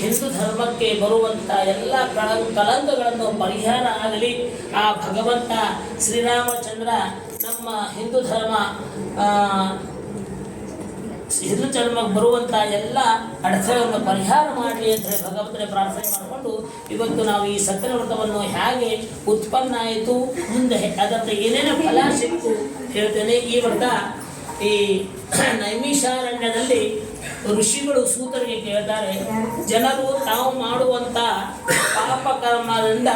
ಹಿಂದೂ ಧರ್ಮಕ್ಕೆ ಬರುವಂಥ ಎಲ್ಲ ಕಳ ಕಲಂಕಗಳನ್ನು ಪರಿಹಾರ ಆಗಲಿ, ಆ ಭಗವಂತ ಶ್ರೀರಾಮಚಂದ್ರ ನಮ್ಮ ಹಿಂದೂ ಧರ್ಮ ಹಿಂದೂ ಧರ್ಮಕ್ಕೆ ಬರುವಂಥ ಎಲ್ಲ ಅಡಚಣೆಗಳನ್ನು ಪರಿಹಾರ ಮಾಡಲಿ ಅಂತ ಹೇಳಿ ಭಗವಂತನೇ ಪ್ರಾರ್ಥನೆ ಮಾಡಿಕೊಂಡು ಇವತ್ತು ನಾವು ಈ ಸತ್ಯನ ವ್ರತವನ್ನು ಹೇಗೆ ಉತ್ಪನ್ನ ಆಯಿತು, ಮುಂದೆ ಅದರ ಏನೇನು ಫಲ ಸಿಕ್ತು ಹೇಳ್ತೇನೆ. ಈ ವ್ರತ ಈ ನೈಮಿಷಾರಣ್ಯದಲ್ಲಿ ಋಷಿಗಳು ಸೂತರಿಗೆ ಕೇಳ್ತಾರೆ, ಜನರು ತಾವು ಮಾಡುವಂತ ಪಾಪ ಕರ್ಮದಿಂದ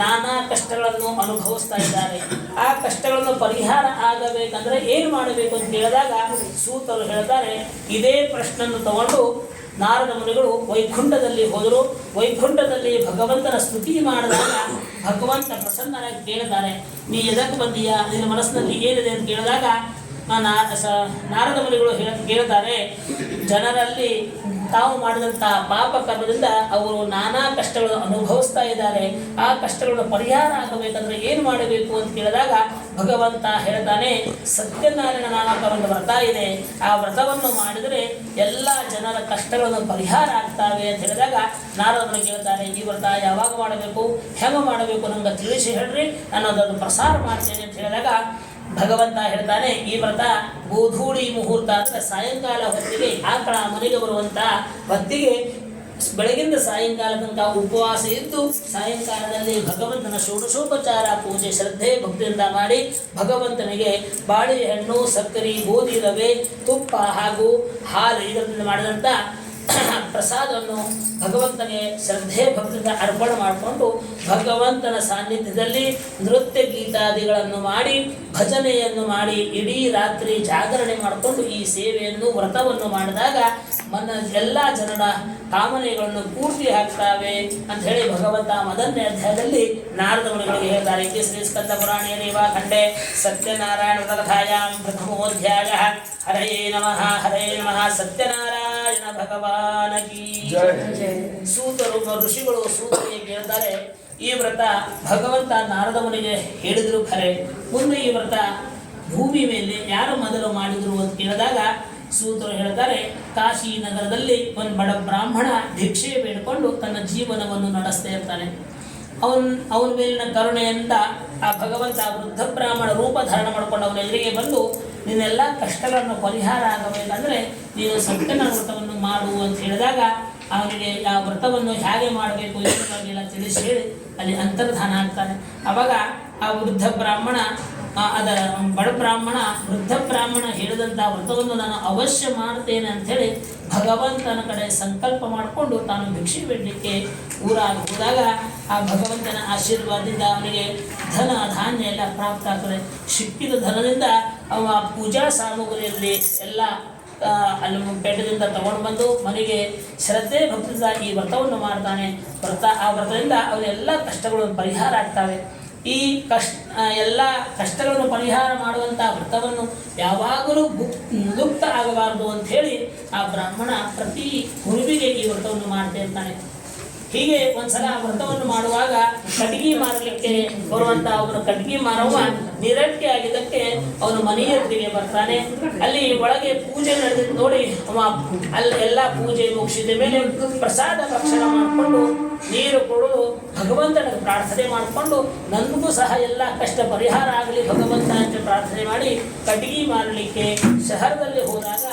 ನಾನಾ ಕಷ್ಟಗಳನ್ನು ಅನುಭವಿಸ್ತಾ ಇದ್ದಾರೆ. ಆ ಕಷ್ಟಗಳನ್ನು ಪರಿಹಾರ ಆಗಬೇಕಂದ್ರೆ ಏನು ಮಾಡಬೇಕು ಅಂತ ಕೇಳಿದಾಗ ಸೂತರು ಹೇಳ್ತಾರೆ, ಇದೇ ಪ್ರಶ್ನೆಯನ್ನು ತಗೊಂಡು ನಾರದ ಮುನಿಗಳು ವೈಕುಂಠದಲ್ಲಿ ಹೋದರು. ವೈಕುಂಠದಲ್ಲಿ ಭಗವಂತನ ಸ್ತುತಿ ಮಾಡಿದಾಗ ಭಗವಂತ ಪ್ರಸನ್ನರಾಗಿ ಕೇಳಿದ್ದಾರೆ ನೀ ಎದಕ್ಕೆ ಬಂದೀಯಾ? ನಿನ್ನ ಮನಸ್ಸಿನಲ್ಲಿ ಏನಿದೆ ಅಂತ ಕೇಳಿದಾಗ ನಾರದ ಮುನಿಗಳು ಹೇಳ್ತಾರೆ, ಜನರಲ್ಲಿ ತಾವು ಮಾಡಿದಂತಹ ಪಾಪ ಕರ್ಮದಿಂದ ಅವರು ನಾನಾ ಕಷ್ಟಗಳನ್ನು ಅನುಭವಿಸ್ತಾ ಇದ್ದಾರೆ. ಆ ಕಷ್ಟಗಳನ್ನು ಪರಿಹಾರ ಆಗಬೇಕಂದ್ರೆ ಏನು ಮಾಡಬೇಕು ಅಂತ ಕೇಳಿದಾಗ ಭಗವಂತ ಹೇಳ್ತಾನೆ, ಸತ್ಯನಾರಾಯಣ ನಾನಾ ಒಂದು ವ್ರತ ಇದೆ. ಆ ವ್ರತವನ್ನು ಮಾಡಿದರೆ ಎಲ್ಲ ಜನರ ಕಷ್ಟಗಳನ್ನು ಪರಿಹಾರ ಆಗ್ತಾವೆ ಅಂತ ಹೇಳಿದಾಗ ನಾರದನ್ನು ಕೇಳ್ತಾರೆ, ಈ ವ್ರತ ಯಾವಾಗ ಮಾಡಬೇಕು, ಹೆಂಗೆ ಮಾಡಬೇಕು ನಮ್ಗೆ ತಿಳಿಸಿ ಹೇಳ್ರಿ ನಾನು ಅದನ್ನು ಪ್ರಸಾರ ಮಾಡ್ತೇನೆ ಅಂತ ಹೇಳಿದಾಗ ಭಗವಂತ ಹೇಳ್ತಾನೆ, ಈ ವ್ರತ ಗೋಧೂಳಿ ಮುಹೂರ್ತ ಅಂದರೆ ಸಾಯಂಕಾಲ ಹೊತ್ತಿಗೆ ಆಕಳ ಮನೆಗೆ ಬರುವಂತ ಹೊತ್ತಿಗೆ ಬೆಳಗಿಂದ ಸಾಯಂಕಾಲ ತನಕ ಉಪವಾಸ ಇದ್ದು ಸಾಯಂಕಾಲದಲ್ಲಿ ಭಗವಂತನ ಷೋಡಶೋಪಚಾರ, ಪೂಜೆ, ಶ್ರದ್ಧೆ, ಭಕ್ತಿಯಿಂದ ಮಾಡಿ ಭಗವಂತನಿಗೆ ಬಾಳೆಹಣ್ಣು, ಸಕ್ಕರೆ, ಗೋಧಿ ರವೆ, ತುಪ್ಪ ಹಾಗೂ ಹಾಲು ಇದರಿಂದ ಮಾಡಿದಂಥ ಪ್ರಸಾದವನ್ನು ಭಗವಂತನಿಗೆ ಶ್ರದ್ಧೆ ಭಕ್ತಿಯಿಂದ ಅರ್ಪಣೆ ಮಾಡಿಕೊಂಡು ಭಗವಂತನ ಸಾನ್ನಿಧ್ಯದಲ್ಲಿ ನೃತ್ಯ ಗೀತಾದಿಗಳನ್ನು ಮಾಡಿ, ಭಜನೆಯನ್ನು ಮಾಡಿ, ಇಡೀ ರಾತ್ರಿ ಜಾಗರಣೆ ಮಾಡಿಕೊಂಡು ಈ ಸೇವೆಯನ್ನು, ವ್ರತವನ್ನು ಮಾಡಿದಾಗ ಮನ ಎಲ್ಲ ಜನರ ಕಾಮನೆಗಳನ್ನು ಪೂರ್ತಿ ಆಗ್ತಾವೆ ಅಂತ ಹೇಳಿ ಭಗವಂತ ಮೊದಲನೇ ಅಧ್ಯಾಯದಲ್ಲಿ ನಾರದ ಮುನಿಗಳಿಗೆ ಹೇಳ್ತಾರೆ. ಇತಿ ಶ್ರೀ ಸ್ಕಂದ ಪುರಾಣೇ ರೇವಾ ಖಂಡೆ ಸತ್ಯನಾರಾಯಣ ಪ್ರಥಮೋಧ್ಯಾಯ. ಹರೇ ನಮಃ ಹರೇ ನಮಃ, ಸತ್ಯನಾರಾಯಣ. ಭಗವಾನ ಕೀ ಸೂತರು ಋಷಿಗಳು ಸೂತರಿಗೆ ಕೇಳ್ತಾರೆ ಈ ವ್ರತ ಭಗವಂತ ನಾರದ ಮುನಿಗೆ ಹೇಳಿದ್ರು ಖರೆ. ಮುಂದೆ ಈ ವ್ರತ ಭೂಮಿ ಮೇಲೆ ಯಾರು ಮೊದಲು ಮಾಡಿದ್ರು ಅಂತ ಕೇಳಿದಾಗ ಸೂತ್ರ ಹೇಳ್ತಾರೆ ಕಾಶಿ ನಗರದಲ್ಲಿ ಒಂದು ಬಡ ಬ್ರಾಹ್ಮಣ ಭಿಕ್ಷೆ ಬೇಡಿಕೊಂಡು ತನ್ನ ಜೀವನವನ್ನು ನಡೆಸ್ತಾ ಇರ್ತಾನೆ. ಅವನ್ ಅವನ ಮೇಲಿನ ಕರುಣೆಯಿಂದ ಆ ಭಗವಂತ ವೃದ್ಧ ಬ್ರಾಹ್ಮಣ ರೂಪ ಧಾರಣ ಮಾಡಿಕೊಂಡು ಅವನ ಎದುರಿಗೆ ಬಂದು ನಿನ್ನೆಲ್ಲ ಕಷ್ಟಗಳನ್ನು ಪರಿಹಾರ ಆಗಬೇಕಂದ್ರೆ ನೀನು ಸಂಕನ ವ್ರತವನ್ನು ಮಾಡು ಅಂತ ಹೇಳಿದಾಗ ಅವನಿಗೆ ಆ ವ್ರತವನ್ನು ಹೇಗೆ ಮಾಡಬೇಕು ಎಲ್ಲ ತಿಳಿಸಿ ಹೇಳಿ ಅಲ್ಲಿ ಅಂತರ್ಧಾನ ಆಗ್ತಾನೆ. ಅವಾಗ ಆ ವೃದ್ಧ ಬ್ರಾಹ್ಮಣ ಅದ, ಬಡ ಬ್ರಾಹ್ಮಣ, ವೃದ್ಧ ಬ್ರಾಹ್ಮಣ ಹೇಳಿದಂಥ ವ್ರತವನ್ನು ನಾನು ಅವಶ್ಯ ಮಾಡ್ತೇನೆ ಅಂಥೇಳಿ ಭಗವಂತನ ಕಡೆ ಸಂಕಲ್ಪ ಮಾಡಿಕೊಂಡು ತಾನು ಭಿಕ್ಷೆ ಬಿಡಲಿಕ್ಕೆ ಊರಾಗಿ ಹೋದಾಗ ಆ ಭಗವಂತನ ಆಶೀರ್ವಾದದಿಂದ ಅವನಿಗೆ ಧನ, ಧಾನ್ಯ ಎಲ್ಲ ಪ್ರಾಪ್ತ ಆಗ್ತದೆ. ಸಿಕ್ಕಿದ ಧನದಿಂದ ಅವ ಪೂಜಾ ಸಾಮಗ್ರಿಯಲ್ಲಿ ಎಲ್ಲ ಅಲ್ಲಿ ಬೆಟ್ಟದಿಂದ ತಗೊಂಡು ಬಂದು ಮನೆಗೆ ಶ್ರದ್ಧೆ ಭಕ್ತಿಯಿಂದ ಈ ವ್ರತವನ್ನು ಮಾಡ್ತಾನೆ. ವ್ರತ, ಆ ವ್ರತದಿಂದ ಅವರೆಲ್ಲ ಕಷ್ಟಗಳು ಪರಿಹಾರ ಆಗ್ತವೆ. ಈ ಕಷ್ಟ ಎಲ್ಲ ಕಷ್ಟಗಳನ್ನು ಪರಿಹಾರ ಮಾಡುವಂಥ ವ್ರತವನ್ನು ಯಾವಾಗಲೂ ಗುಪ್ ಲುಪ್ತ ಆಗಬಾರದು ಅಂತ ಹೇಳಿ ಆ ಬ್ರಾಹ್ಮಣ ಪ್ರತಿ ಗುರುವಿಗೆ ಈ ವ್ರತವನ್ನು ಮಾಡ್ತಾ ಇರ್ತಾನೆ. ಹೀಗೆ ಒಂದ್ಸಲ ವ್ರತವನ್ನು ಮಾಡುವಾಗ ಕಟ್ಗಿ ಮಾರಲಿಕ್ಕೆ ಬರುವಂತ ಅವನು ಕಟ್ಗಿ ಮಾರವ ನಿರಟ್ಟಿ ಆಗಿದ್ದಕ್ಕೆ ಅವನು ಮನೆಯ ಬರ್ತಾನೆ. ಅಲ್ಲಿ ಒಳಗೆ ಪೂಜೆ ನಡೆದ ನೋಡಿ ಅವ ಅಲ್ಲಿ ಎಲ್ಲ ಪೂಜೆ ಮುಗಿಸಿದ ಮೇಲೆ ಪ್ರಸಾದ ಭಕ್ಷಣ ಮಾಡಿಕೊಂಡು ನೀರು ಕೊಡು, ಭಗವಂತನ ಪ್ರಾರ್ಥನೆ ಮಾಡಿಕೊಂಡು ನನಗೂ ಸಹ ಎಲ್ಲ ಕಷ್ಟ ಪರಿಹಾರ ಆಗಲಿ ಭಗವಂತ ಅಂತ ಪ್ರಾರ್ಥನೆ ಮಾಡಿ ಕಟ್ಗಿ ಮಾರಲಿಕ್ಕೆ ಶಹರದಲ್ಲಿ ಹೋದಾಗ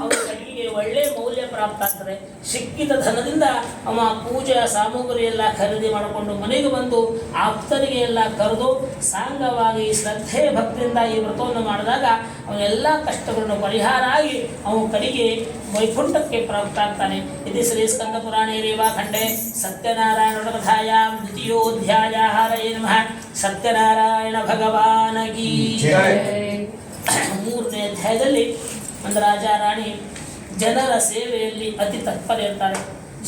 ಅವನ ಕಟ್ಗಿಗೆ ಒಳ್ಳೆ ಮೌಲ್ಯ ಪ್ರಾಪ್ತ ಆಗ್ತದೆ. ಸಿಕ್ಕಿದ ಧನದಿಂದ ಅವ ಪೂಜಾ ಸಾಮಗ್ರಿ ಎಲ್ಲ ಖರೀದಿ ಮಾಡಿಕೊಂಡು ಮನೆಗೆ ಬಂದು ಆಪ್ತರಿಗೆ ಎಲ್ಲ ಕರೆದು ಸಾಂಗವಾಗಿ ಶ್ರದ್ಧೆ ಭಕ್ತಿಯಿಂದ ಈ ವ್ರತವನ್ನು ಮಾಡಿದಾಗ ಅವನೆಲ್ಲ ಕಷ್ಟಗಳನ್ನು ಪರಿಹಾರ ಆಗಿ ಅವನು ಕಡೆಗೆ ವೈಕುಂಠಕ್ಕೆ ಪ್ರಾಪ್ತ ಆಗ್ತಾನೆ. ಇದು ಶ್ರೀ ಸ್ಕಂದ ಪುರಾಣೇ ರೇವಾ ಖಂಡೆ. ಸತ್ಯನಾರಾಯಣ ಕಥಾಯ ದ್ವಿತೀಯೋಧ್ಯಾಯ ಹರೇ ನಮಃ. ಸತ್ಯನಾರಾಯಣ ಭಗವಾನ ಗೀ ಮೂರನೇ ಅಧ್ಯಾಯದಲ್ಲಿ ಒಂದು ರಾಜ ರಾಣಿ ಜನರ ಸೇವೆಯಲ್ಲಿ ಅತಿ ತತ್ಪರ ಇರ್ತಾರೆ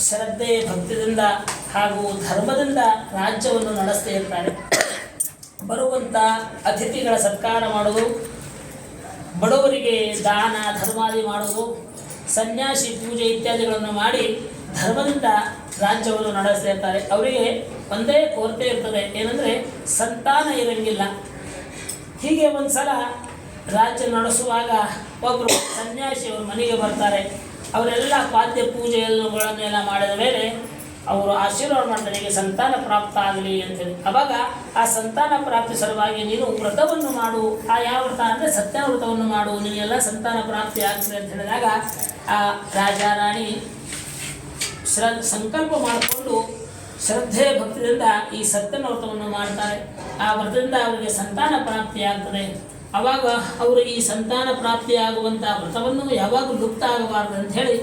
ಶ್ರದ್ಧೆ, ಭಕ್ತಿದಿಂದ ಹಾಗೂ ಧರ್ಮದಿಂದ ರಾಜ್ಯವನ್ನು ನಡೆಸ್ತಾ ಇರ್ತಾರೆ ಬರುವಂಥ ಅತಿಥಿಗಳ ಸತ್ಕಾರ ಮಾಡುವುದು, ಬಡವರಿಗೆ ದಾನ, ಧರ್ಮಾದಿ ಮಾಡುವುದು, ಸನ್ಯಾಸಿ ಪೂಜೆ ಇತ್ಯಾದಿಗಳನ್ನು ಮಾಡಿ ಧರ್ಮದಿಂದ ರಾಜ್ಯವನ್ನು ನಡೆಸ್ತಾ ಇರ್ತಾರೆ ಅವರಿಗೆ ಒಂದೇ ಕೊರತೆ ಇರ್ತದೆ, ಏನಂದರೆ ಸಂತಾನ ಇರಂಗಿಲ್ಲ. ಹೀಗೆ ಒಂದ್ಸಲ ರಾಜ್ಯ ನಡೆಸುವಾಗ ಒಬ್ಬರು ಸನ್ಯಾಸಿ ಅವ್ರ ಮನೆಗೆ ಬರ್ತಾರೆ. ಅವರೆಲ್ಲ ಪಾದ್ಯ ಪೂಜೆಗಳನ್ನೆಲ್ಲ ಮಾಡಿದ ಮೇಲೆ ಅವರು ಆಶೀರ್ವಾದ ಮಾಡ್ತಾರೆ ನನಗೆ ಸಂತಾನ ಪ್ರಾಪ್ತ ಆಗಲಿ ಅಂತೇಳಿ ಅವಾಗ ಆ ಸಂತಾನ ಪ್ರಾಪ್ತಿ ಸಲುವಾಗಿ ನೀನು ವ್ರತವನ್ನು ಮಾಡು. ಆ ಯಾವ ವ್ರತ ಅಂದರೆ ಸತ್ಯ ವ್ರತವನ್ನು ಮಾಡು. ನಿನಗೆಲ್ಲ ಸಂತಾನ ಪ್ರಾಪ್ತಿ ಆಗ್ತದೆ ಅಂತ ಹೇಳಿದಾಗ ಆ ರಾಜ, ರಾಣಿ ಶ್ರ ಸಂಕಲ್ಪ ಮಾಡಿಕೊಂಡು ಶ್ರದ್ಧೆ ಭಕ್ತಿಯಿಂದ ಈ ಸತ್ಯನ ವ್ರತವನ್ನು ಮಾಡ್ತಾರೆ. ಆ ವ್ರತದಿಂದ ಅವರಿಗೆ ಸಂತಾನ ಪ್ರಾಪ್ತಿ ಆಗ್ತದೆ. ಅವಾಗ ಅವರು ಈ ಸಂತಾನ ಪ್ರಾಪ್ತಿಯಾಗುವಂಥ ವ್ರತವನ್ನು ಯಾವಾಗ ಲುಪ್ತ ಆಗಬಾರದು ಅಂತ ಹೇಳಿ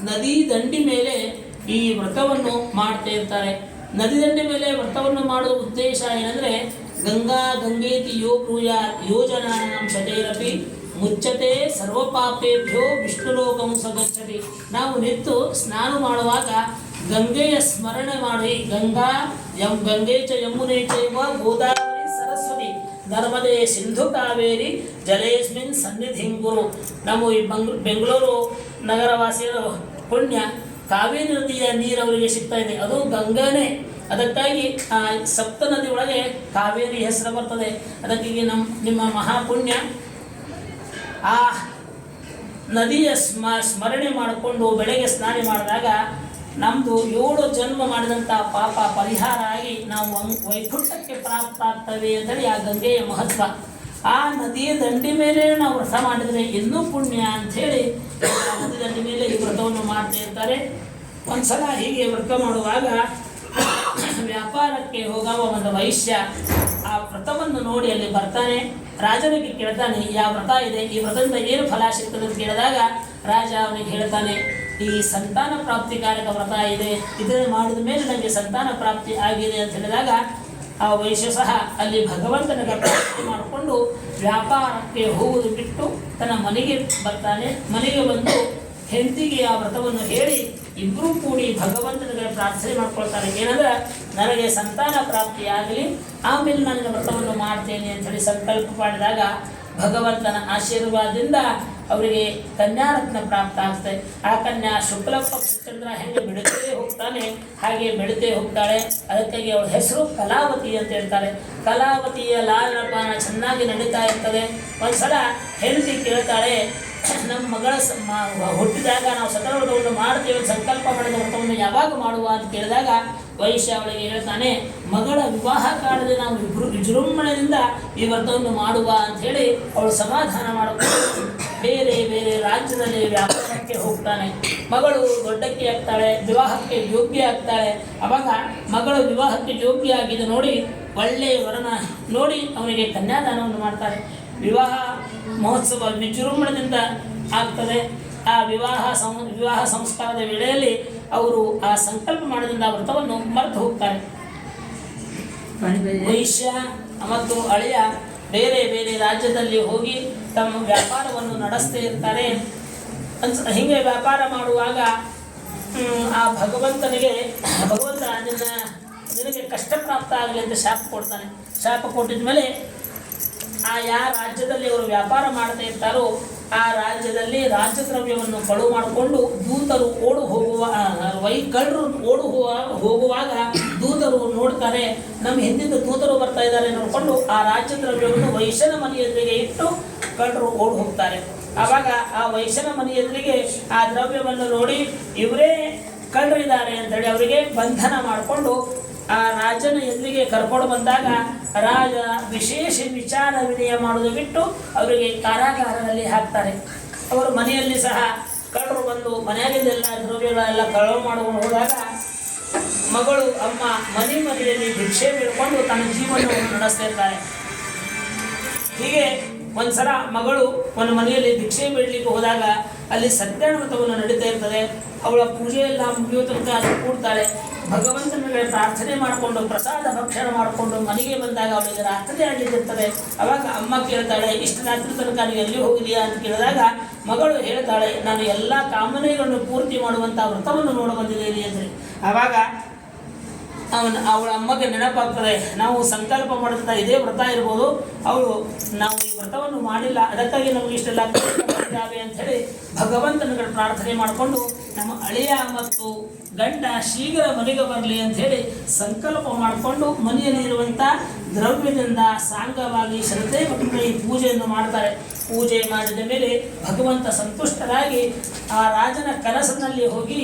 ನದಿ ದಂಡಿ ಮೇಲೆ ಈ ವ್ರತವನ್ನು ಮಾಡ್ತಾ ಇರ್ತಾರೆ. ನದಿ ದಂಡಿ ಮೇಲೆ ವ್ರತವನ್ನು ಮಾಡುವ ಉದ್ದೇಶ ಏನಂದ್ರೆ, ಗಂಗಾ ಗಂಗೇತಿ ಯೋ ಬ್ರೂಯ ಯೋಜನಾಂ ಶತೈರಪಿ ಮುಚ್ಚತೆ ಸರ್ವಪಾಪೇಭ್ಯೋ ವಿಷ್ಣುಲೋಕಂ ಸಗಚ್ಚತಿ ನಾವು ನಿಂತು ಸ್ನಾನ ಮಾಡುವಾಗ ಗಂಗೆಯ ಸ್ಮರಣೆ ಮಾಡಿ, ಗಂಗಾ ಯಂ ಗಂಗೆ ಚ ಯಮುನೆ ಚೈವ ಸರಸ್ವತಿ ನರ್ಮದೆ ಸಿಂಧು ಕಾವೇರಿ ಜಲೇಸ್ಮಿನ್ ಸನ್ನಿಧಿ ಗುರು ನಮ್ಮ ಈ ಬಂಗ್ ಬೆಂಗಳೂರು ನಗರವಾಸಿಯರ ಪುಣ್ಯ ಕಾವೇರಿ ನದಿಯ ನೀರು ಅವರಿಗೆ ಸಿಗ್ತಾ ಇದೆ. ಅದು ಗಂಗಾನೇ. ಅದಕ್ಕಾಗಿ, ಆ, ಸಪ್ತ ನದಿ ಒಳಗೆ ಕಾವೇರಿ ಹೆಸರು ಬರ್ತದೆ. ಅದಕ್ಕಾಗಿ ನಮ್ಮ ನಿಮ್ಮ ಮಹಾಪುಣ್ಯ. ಆ, ನದಿಯ ಸ್ಮ, ಸ್ಮರಣೆ ಮಾಡಿಕೊಂಡು ಬೆಳಗ್ಗೆ ಸ್ನಾನ ಮಾಡಿದಾಗ ನಮ್ಮದು ಏಳು ಜನ್ಮ ಮಾಡಿದಂಥ ಪಾಪ ಪರಿಹಾರ ಆಗಿ ನಾವು ವೈಕುಂಠಕ್ಕೆ ಪ್ರಾಪ್ತ ಆಗ್ತವೆ ಅಂತೇಳಿ ಆ ಗಂಗೆಯ ಮಹತ್ವ. ಆ ನದಿಯ ದಂಡಿ ಮೇಲೆ ನಾವು ವ್ರತ ಮಾಡಿದರೆ ಇನ್ನೂ ಪುಣ್ಯ ಅಂಥೇಳಿ ನದಿ ದಂಡಿ ಮೇಲೆ ಈ ವ್ರತವನ್ನು ಮಾಡ್ತಾ ಇರ್ತಾರೆ. ಒಂದ್ಸಲ ಹೀಗೆ ವ್ರತ ಮಾಡುವಾಗ ವ್ಯಾಪಾರಕ್ಕೆ ಹೋಗುವ ಒಂದು ವೈಶ್ಯ ಆ ವ್ರತವನ್ನು ನೋಡಿ ಅಲ್ಲಿ ಬರ್ತಾನೆ. ರಾಜನಿಗೆ ಕೇಳ್ತಾನೆ ಯಾವ ವ್ರತ ಇದೆ, ಈ ವ್ರತದಿಂದ ಏನು ಫಲ ಸಿಗ್ತದೆ? ಅಂತ ಕೇಳಿದಾಗ ರಾಜ ಅವನಿಗೆ ಹೇಳ್ತಾನೆ ಈ ಸಂತಾನ ಪ್ರಾಪ್ತಿಕಾರಕ ವ್ರತ ಇದೆ. ಇದನ್ನು ಮಾಡಿದ ಮೇಲೆ ನನಗೆ ಸಂತಾನ ಪ್ರಾಪ್ತಿ ಆಗಿದೆ ಅಂತ ಹೇಳಿದಾಗ ಆ ವೈಶ್ಯ ಸಹ ಅಲ್ಲಿ ಭಗವಂತನಿಗೆ ಪ್ರಾಪ್ತಿ ಮಾಡಿಕೊಂಡು ವ್ಯಾಪಾರಕ್ಕೆ ಹೋಗುವುದು ಬಿಟ್ಟು ತನ್ನ ಮನೆಗೆ ಬರ್ತಾನೆ. ಮನೆಗೆ ಬಂದು ಹೆಂಡತಿಗೆ ಆ ವ್ರತವನ್ನು ಹೇಳಿ ಇಬ್ಬರೂ ಕೂಡಿ ಭಗವಂತನಿಗೆ ಪ್ರಾರ್ಥನೆ ಮಾಡ್ಕೊಳ್ತಾರೆ. ಏನಂದ್ರೆ, ನನಗೆ ಸಂತಾನ ಪ್ರಾಪ್ತಿಯಾಗಲಿ ಆಮೇಲೆ ನನ್ನ ವ್ರತವನ್ನು ಮಾಡ್ತೇನೆ ಅಂತ ಹೇಳಿ ಸಂಕಲ್ಪ ಮಾಡಿದಾಗ ಭಗವಂತನ ಆಶೀರ್ವಾದದಿಂದ ಅವರಿಗೆ ಕನ್ಯಾರತ್ನ ಪ್ರಾಪ್ತ ಆಗ್ತದೆ. ಆ ಕನ್ಯಾ ಶುಕ್ಲ ಚಂದ್ರ ಹೆಂಗೆ ಬೆಳೀತೇ ಹೋಗ್ತಾನೆ, ಹಾಗೆ ಬೆಳೀತೇ ಹೋಗ್ತಾಳೆ. ಅದಕ್ಕಾಗಿ ಅವಳ ಹೆಸರು ಕಲಾವತಿ ಅಂತ ಹೇಳ್ತಾರೆ. ಕಲಾವತಿಯ ಲಾಲನಪಾನ ಚೆನ್ನಾಗಿ ನಡೀತಾ ಇರ್ತದೆ. ಒಂದ್ಸಲ ಹೆಂಡತಿ ಕೇಳ್ತಾಳೆ, ನಮ್ಮ ಮಗಳ ಹುಟ್ಟಿದಾಗ ನಾವು ಸಕಲ ವ್ರತವನ್ನು ಮಾಡ್ತೇವೆ ಸಂಕಲ್ಪ ಮಾಡಿದ ವ್ರತವನ್ನು ಯಾವಾಗ ಮಾಡುವ? ಅಂತ ಕೇಳಿದಾಗ ವೈಶ್ಯ ಅವಳಿಗೆ ಹೇಳ್ತಾನೆ, ಮಗಳ ವಿವಾಹ ಕಾಲದಲ್ಲಿ ನಾವು ವಿಜೃಂಭಣೆಯಿಂದ ಈ ವ್ರತವನ್ನು ಮಾಡುವ? ಅಂತ ಹೇಳಿ ಅವಳು ಸಮಾಧಾನ ಮಾಡಿಕೊಂಡು ಬೇರೆ ಬೇರೆ ರಾಜ್ಯದಲ್ಲಿ ವ್ಯಾಪಾರಕ್ಕೆ ಹೋಗ್ತಾನೆ. ಮಗಳು ದೊಡ್ಡಕ್ಕೆ ಆಗ್ತಾಳೆ ವಿವಾಹಕ್ಕೆ ಯೋಗ್ಯ ಆಗ್ತಾಳೆ. ಅವಾಗ ಮಗಳು ವಿವಾಹಕ್ಕೆ ಯೋಗ್ಯ ಆಗಿದೆ ನೋಡಿ ಒಳ್ಳೆಯ ವರನ ನೋಡಿ ಅವನಿಗೆ ಕನ್ಯಾದಾನವನ್ನು ಮಾಡ್ತಾರೆ. ವಿವಾಹ ಮಹೋತ್ಸವ ವಿಜೃಂಭಣದಿಂದ ಆಗ್ತದೆ. ಆ ವಿವಾಹ ಸಂ ವಿವಾಹ ಸಂಸ್ಕಾರದ ವೇಳೆಯಲ್ಲಿ ಅವರು ಆ ಸಂಕಲ್ಪ ಮಾಡದಿಂದ ಆ ವ್ರತವನ್ನು ಮರೆತು ಹೋಗ್ತಾರೆ. ವೈಶ್ಯ ಮತ್ತು ಅಳಿಯ ಬೇರೆ ಬೇರೆ ರಾಜ್ಯದಲ್ಲಿ ಹೋಗಿ ತಮ್ಮ ವ್ಯಾಪಾರವನ್ನು ನಡೆಸ್ತಾ ಇರ್ತಾರೆ. ಹಿಂಗೆ ವ್ಯಾಪಾರ ಮಾಡುವಾಗ ಆ ಭಗವಂತನಿಗೆ, ಭಗವಂತ ನಿನ್ನ ನಿನಗೆ ಕಷ್ಟ ಪ್ರಾಪ್ತ ಆಗಲಿ ಅಂತ ಶಾಪ ಕೊಡ್ತಾನೆ. ಶಾಪ ಕೊಟ್ಟಿದ ಮೇಲೆ ಆ ಯಾವ ರಾಜ್ಯದಲ್ಲಿ ಅವರು ವ್ಯಾಪಾರ ಮಾಡ್ತಾ ಇರ್ತಾರೋ ಆ ರಾಜ್ಯದಲ್ಲಿ ರಾಜ್ಯ ದ್ರವ್ಯವನ್ನು ಕಳು ಮಾಡಿಕೊಂಡು ದೂತರು ಓಡು ಹೋಗುವ ಆ, ವೈ ಕಳ್ಳರು ಓಡು ಹೋಗುವ- ಹೋಗುವಾಗ ದೂತರು ನೋಡ್ತಾರೆ ನಮ್ಮ ಹಿಂದಿನ ದೂತರು ಬರ್ತಾ ಇದ್ದಾರೆ ನೋಡಿಕೊಂಡು ಆ ರಾಜ್ಯ ದ್ರವ್ಯವನ್ನು ವೈಶ್ಯನ ಮನೆಯೊಂದಿಗೆ ಇಟ್ಟು ಕಳ್ಳರು ಓಡು ಹೋಗ್ತಾರೆ. ಆವಾಗ ಆ ವೈಶ್ಯನ ಮನೆಯೊಂದಿಗೆ ಆ ದ್ರವ್ಯವನ್ನು ನೋಡಿ ಇವರೇ ಕಳ್ಳರಿದ್ದಾರೆ ಅಂತೇಳಿ ಅವರಿಗೆ ಬಂಧನ ಮಾಡಿಕೊಂಡು ಆ ರಾಜನ ಎದುರಿಗೆ ಕರ್ಕೊಂಡು ಬಂದಾಗ ರಾಜ ವಿಶೇಷ ವಿಚಾರ ವಿನಿಮಯ ಮಾಡುವುದು ಬಿಟ್ಟು ಅವರಿಗೆ ಕಾರಾಗಾರದಲ್ಲಿ ಹಾಕ್ತಾರೆ. ಅವರು ಮನೆಯಲ್ಲಿ ಸಹ ಕಳ್ಳರು ಬಂದು ಮನೆಯಲ್ಲಿದ್ದೆಲ್ಲ ದ್ರವ್ಯಗಳೆಲ್ಲ ಕಳವು ಮಾಡಿಕೊಂಡು ಹೋದಾಗ ಮಗಳು, ಅಮ್ಮ ಮನೆ ಮನೆಯಲ್ಲಿ ಭಿಕ್ಷೆ ಬಿಡ್ಕೊಂಡು ತನ್ನ ಜೀವನವನ್ನು ನಡೆಸ್ತಾ ಇರ್ತಾರೆ ಹೀಗೆ ಒಂದ್ಸಲ ಮಗಳು ಒಂದು ಮನೆಯಲ್ಲಿ ಭಿಕ್ಷೆ ಬೇಡಲಿಕ್ಕೆ ಹೋದಾಗ ಅಲ್ಲಿ ಸತ್ಯಾನುಮತವನ್ನು ನಡೀತಾ ಇರ್ತದೆ. ಅವಳ ಪೂಜೆ ಎಲ್ಲ ಮುಗಿಯೋ ತನಕ ಕೂಡ್ತಾಳೆ. ಭಗವಂತನಿಗೆ ಪ್ರಾರ್ಥನೆ ಮಾಡಿಕೊಂಡು, ಪ್ರಸಾದ ಭಕ್ಷಣ ಮಾಡಿಕೊಂಡು ಮನೆಗೆ ಬಂದಾಗ ಅವಳಿಗೆ ರಾತ್ರಿ ಆಗಿದ್ದಿರ್ತಾರೆ ಅವಾಗ ಅಮ್ಮ ಕೇಳ್ತಾಳೆ, ಇಷ್ಟು ರಾತ್ರಿ ತನಕ ನೀವು ಎಲ್ಲಿ ಹೋಗಿದೆಯಾ ಅಂತ ಕೇಳಿದಾಗ, ಮಗಳು ಹೇಳ್ತಾಳೆ, ನಾನು ಎಲ್ಲ ಕಾಮನೆಗಳನ್ನು ಪೂರ್ತಿ ಮಾಡುವಂಥ ವ್ರತವನ್ನು ನೋಡ ಬಂದಿದ್ದೇನೆ ಅಂದರೆ. ಆವಾಗ ಅವನ ಅವಳ ಅಮ್ಮಗೆ ನೆನಪಾಗ್ತದೆ. ನಾವು ಸಂಕಲ್ಪ ಮಾಡುತ್ತಾ ಇದೇ ವ್ರತ ಇರ್ಬೋದು. ಅವಳು ನಾವು ಈ ವ್ರತವನ್ನು ಮಾಡಿಲ್ಲ. ಅದಕ್ಕಾಗಿ ನಮಗೆ ಇಷ್ಟೆಲ್ಲ ಅಂತೇಳಿ ಅಂತ ಹೇಳಿ ಭಗವಂತನ ಕಡೆ ಪ್ರಾರ್ಥನೆ ಮಾಡಿಕೊಂಡು ನಮ್ಮ ಅಳಿಯ ಮತ್ತು ಗಂಡ ಶೀಘ್ರ ಮನೆಗೆ ಬರಲಿ ಅಂತ ಹೇಳಿ ಸಂಕಲ್ಪ ಮಾಡಿಕೊಂಡು ಮನೆಯಲ್ಲಿರುವಂಥ ದ್ರವ್ಯದಿಂದ ಸಾಂಗವಾಗಿ ಶ್ರದ್ಧೆ ಮತ್ತು ಈ ಪೂಜೆಯನ್ನು ಮಾಡ್ತಾರೆ. ಪೂಜೆ ಮಾಡಿದ ಮೇಲೆ ಭಗವಂತ ಸಂತುಷ್ಟರಾಗಿ ಆ ರಾಜನ ಕನಸಿನಲ್ಲಿ ಹೋಗಿ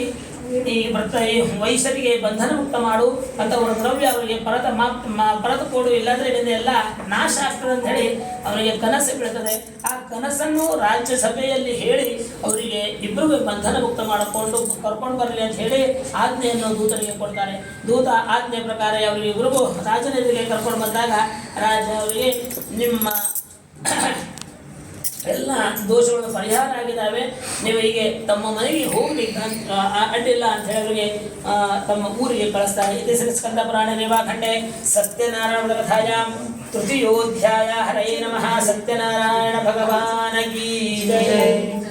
ಈ ಬರ್ತ ಈ ವಯಸ್ಸರಿಗೆ ಬಂಧನ ಮುಕ್ತ ಮಾಡು ಅಂತ ಅವರ ದ್ರವ್ಯ ಅವರಿಗೆ ಪರತ ಮಾ- ಪರತ ಕೊಡು ಇಲ್ಲಾಂದ್ರೆ ಎಲ್ಲ ನಾಶ ಆಗ್ತದೆ ಅಂತ ಹೇಳಿ ಅವರಿಗೆ ಕನಸು ಬೀಳ್ತದೆ. ಆ ಕನಸನ್ನು ರಾಜ್ಯಸಭೆಯಲ್ಲಿ ಹೇಳಿ ಅವರಿಗೆ ಇಬ್ಬರಿಗೂ ಬಂಧನ ಮುಕ್ತ ಮಾಡಿಕೊಂಡು ಕರ್ಕೊಂಡು ಬರಲಿ ಅಂತ ಹೇಳಿ ಆಜ್ಞೆಯನ್ನು ದೂತರಿಗೆ ಕೊಡ್ತಾರೆ. ದೂತ ಆಜ್ಞೆ ಪ್ರಕಾರ ಅವರಿಗೆ ಇಬ್ಬರಿಗೂ ರಾಜನೆದುರಿಗೆ ಕರ್ಕೊಂಡು ಬಂದಾಗ ರಾಜ ಅವರಿಗೆ ನಿಮ್ಮ ಎಲ್ಲ ದೋಷಗಳು ಪರಿಹಾರ ಆಗಿದ್ದಾವೆ. ನೀವು ಹೀಗೆ ತಮ್ಮ ಮನೆಗೆ ಆ- ಅಡ್ಡಿಲ್ಲ ಅಂತ ಹೇಳಿದ್ರಿಗೆ ತಮ್ಮ ಊರಿಗೆ ಕಳಿಸ್ತಾರೆ. ಇದೇ ಸ್ಕಂದ ಪುರಾಣ ರೇವಾಖಂಡೆ ಸತ್ಯನಾರಾಯಣ ಕಥಾಯ, ತೃತೀಯೋಧ್ಯಾಯ ಹರೇ ನಮಃ, ಸತ್ಯನಾರಾಯಣ ಭಗವಾನ ಗೀತೆ